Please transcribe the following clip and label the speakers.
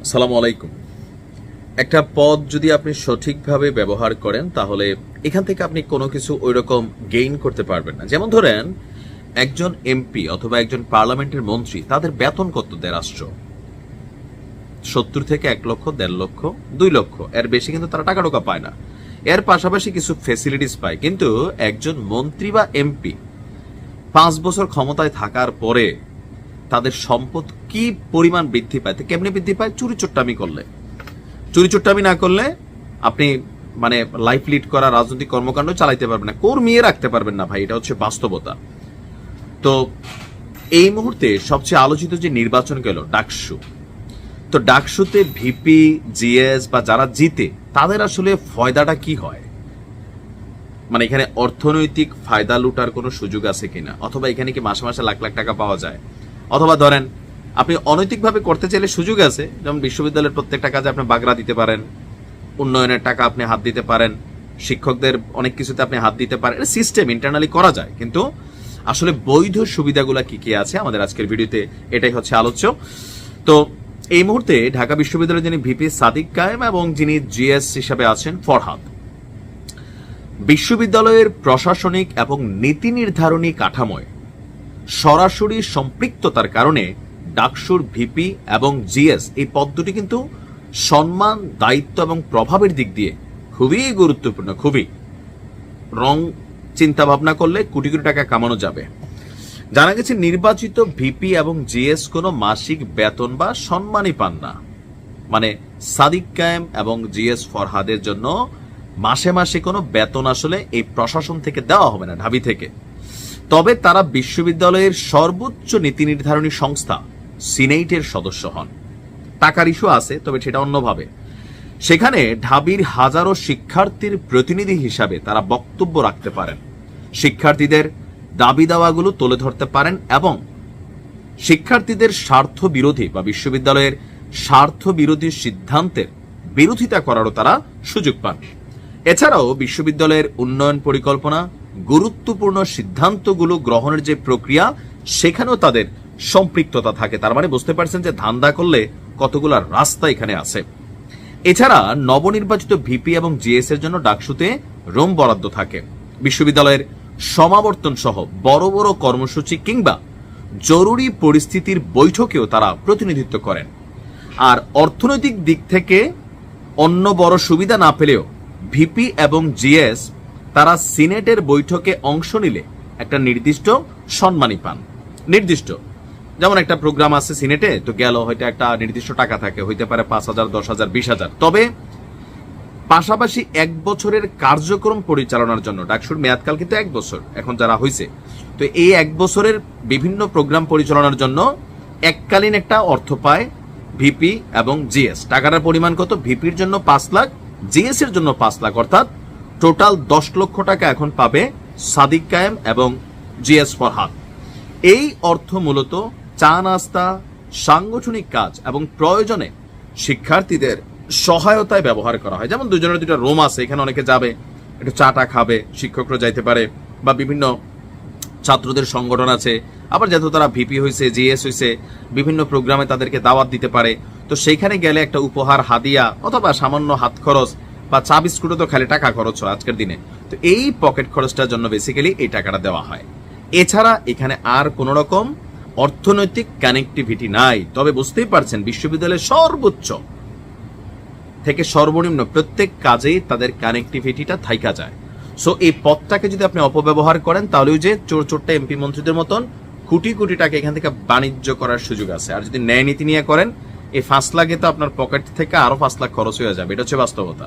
Speaker 1: আসসালামু আলাইকুম। একটা পদ যদি আপনি সঠিকভাবে ব্যবহার করেন, তাহলে এখান থেকে আপনি কোনো কিছু ওই রকম গেইন করতে পারবেন না। যেমন ধরেন, একজন এমপি অথবা একজন পার্লামেন্টের মন্ত্রী, তাদের বেতন কত দেয় রাষ্ট্র সত্তর থেকে এক লক্ষ, দেড় লক্ষ, দুই লক্ষ। এর বেশি কিন্তু তারা টাকা টোকা পায় না। এর পাশাপাশি কিছু ফেসিলিটিস পায়। কিন্তু একজন মন্ত্রী বা এমপি পাঁচ বছর ক্ষমতায় থাকার পরে তাদের সম্পদ কি পরিমাণ বৃদ্ধি পায়, তো কেমনি বৃদ্ধি পায়? চুরি চোট্টামি করলে। চুরি চোট্টামি না করলে আপনি মানে লাইফ লিড করা রাজনৈতিক কর্মকাণ্ড চালাইতে পারবেন না। কর্মিয়ে রাখতে পারবেন না ভাই, এটা হচ্ছে বাস্তবতা। তো এই মুহূর্তে সবচেয়ে আলোচিত যে নির্বাচন গেল, ডাকসু। তো ডাকসুতে ভিপি, জিএস বা যারা জিতে, তাদের আসলে ফয়দাটা কি হয়? মানে এখানে অর্থনৈতিক ফায়দা লুটার কোনো সুযোগ আছে কিনা? অথবা এখানে কি মাসে মাসে লাখ লাখ টাকা পাওয়া যায়? অথবা ধরেন, আপনি অনৈতিকভাবে করতে চাইলে সুযোগ আছে, যেমন বিশ্ববিদ্যালয়ের প্রত্যেকটা কাজে আপনি বাগড়া দিতে পারেন, উন্নয়নের টাকা আপনি হাত দিতে পারেন, শিক্ষকদের অনেক কিছুতে আপনি হাত দিতে পারেন সিস্টেম ইন্টারনালি করা যায়। কিন্তু আসলে বৈধ সুবিধাগুলো কি কি আছে আমাদের আজকের ভিডিওতে, এটাই হচ্ছে আলোচ্য। তো এই মুহূর্তে ঢাকা বিশ্ববিদ্যালয়ের যিনি ভিপি সাদিক কায়েম এবং যিনি জিএস হিসাবে আছেন ফরহাদ। বিশ্ববিদ্যালয়ের প্রশাসনিক এবং নীতি নির্ধারণী কাঠামোয় সরাসরি সম্পৃক্ততার কারণে ডাকসুর ভিপি এবং জিএস এই পদ দুটি কিন্তু সম্মান, দায়িত্ব এবং প্রভাবের দিক দিয়ে খুবই গুরুত্বপূর্ণ, খুবই। রং চিন্তা ভাবনা করলে কোটি কোটি টাকা কামানো যাবে। জানা গেছে নির্বাচিত ভিপি এবং জিএস কোনো মাসিক বেতন বা সম্মানই পান না। মানে সাদিক কায়েম এবং জিএস ফরহাদের জন্য মাসে মাসে কোনো বেতন আসলে এই প্রশাসন থেকে দেওয়া হবে না, ঢাবি থেকে। তবে তারা বিশ্ববিদ্যালয়ের সর্বোচ্চ নীতি নির্ধারণী সংস্থা সিনেটের সদস্য হন। টাকার ইস্যু আছে, তবে সেটা অন্যভাবে। সেখানে ঢাবির হাজারো শিক্ষার্থীর প্রতিনিধি হিসাবে তারা বক্তব্য রাখতে পারেন। শিক্ষার্থীদের দাবি দাওয়াগুলো তুলে ধরতে পারেন এবং শিক্ষার্থীদের স্বার্থ বিরোধী বা বিশ্ববিদ্যালয়ের স্বার্থ বিরোধী সিদ্ধান্তের বিরোধিতা করারও তারা সুযোগ পান। এছাড়াও বিশ্ববিদ্যালয়ের উন্নয়ন পরিকল্পনা গুরুত্বপূর্ণ সিদ্ধান্তগুলো গ্রহণের যে প্রক্রিয়া, সেখানেও তাদের সম্পৃক্ততা থাকে। তার মানে বুঝতে পারছেন যে ধান্দা করলে কতগুলো রাস্তা এখানে আছে। এছাড়া নবনির্বাচিত ভিপি এবং জিএস এর জন্য ডাকসুতে রোম বরাদ্দ থাকে। বিশ্ববিদ্যালয়ের সমাবর্তন সহ বড় বড় কর্মসূচি কিংবা জরুরি পরিস্থিতির বৈঠকেও তারা প্রতিনিধিত্ব করেন। আর অর্থনৈতিক দিক থেকে অন্য বড় সুবিধা না পেলেও ভিপি এবং জিএস তারা সিনেটের বৈঠকে অংশ নিলে একটা নির্দিষ্ট সম্মানই পান। নির্দিষ্ট। যেমন একটা প্রোগ্রাম আছে সিনেটে, তো গেল হয়তো একটা নির্দিষ্ট টাকা থাকে, হইতে পারে পাঁচ হাজার, দশ হাজার, বিশ হাজার। তবে পাশাপাশি এক বছরের কার্যক্রম পরিচালনার জন্য, ডাকসুর মেয়াদকাল কিন্তু এক বছর, এখন যারা হয়েছে তো এই এক বছরের বিভিন্ন প্রোগ্রাম পরিচালনার জন্য এককালীন একটা অর্থ পায় ভিপি এবং জিএস। টাকাটার পরিমাণ কত? ভিপির জন্য পাঁচ লাখ জিএস এর জন্য পাঁচ লাখ, অর্থাৎ টোটাল দশ লক্ষ টাকা এখন পাবে সাদিক কায়েম এবং জিএস ফরহাদ। এই অর্থ মূলত চা নাস্তা, সাংগঠনিক কাজ এবং প্রয়োজনে শিক্ষার্থীদের সহায়তায় ব্যবহার করা হয়। যেমন দুজনের দুটো রুম আছে, এখানে অনেকে যাবে, একটু চাটা খাবে, শিক্ষকরা যাইতে পারে বা বিভিন্ন ছাত্রদের সংগঠন আছে। আবার যেহেতু তারা ভিপি হয়েছে জিএস হয়েছে বিভিন্ন প্রোগ্রামে তাদেরকে দাওয়াত দিতে পারে। তো সেইখানে গেলে একটা উপহার, হাদিয়া অথবা সামান্য হাত খরচ বা চা বিস্কুটও তো খালি টাকা খরচ হয় আজকের দিনে। তো এই পকেট খরচটার জন্য বেসিক্যালি এই টাকাটা দেওয়া হয়। এছাড়া এখানে আর কোন রকম অর্থনৈতিক কানেক্টিভিটি নাই। তবে বুঝতেই পারছেন, বিশ্ববিদ্যালয়ের সর্বোচ্চ থেকে সর্বনিম্ন প্রত্যেক কাজেই তাদের কানেক্টিভিটিটা থাইকা যায়। সো এই পথটাকে যদি আপনি অপব্যবহার করেন, তাহলে ওই যে চোর চোরটা এমপি মন্ত্রীদের মতন কোটি কোটি টাকা এখান থেকে বাণিজ্য করার সুযোগ আছে। আর যদি ন্যায় নীতি নিয়ে করেন, এই পাঁচ লাখে তো আপনার পকেট থেকে আরও পাঁচ লাখ খরচ হয়ে যাবে। এটা হচ্ছে বাস্তবতা।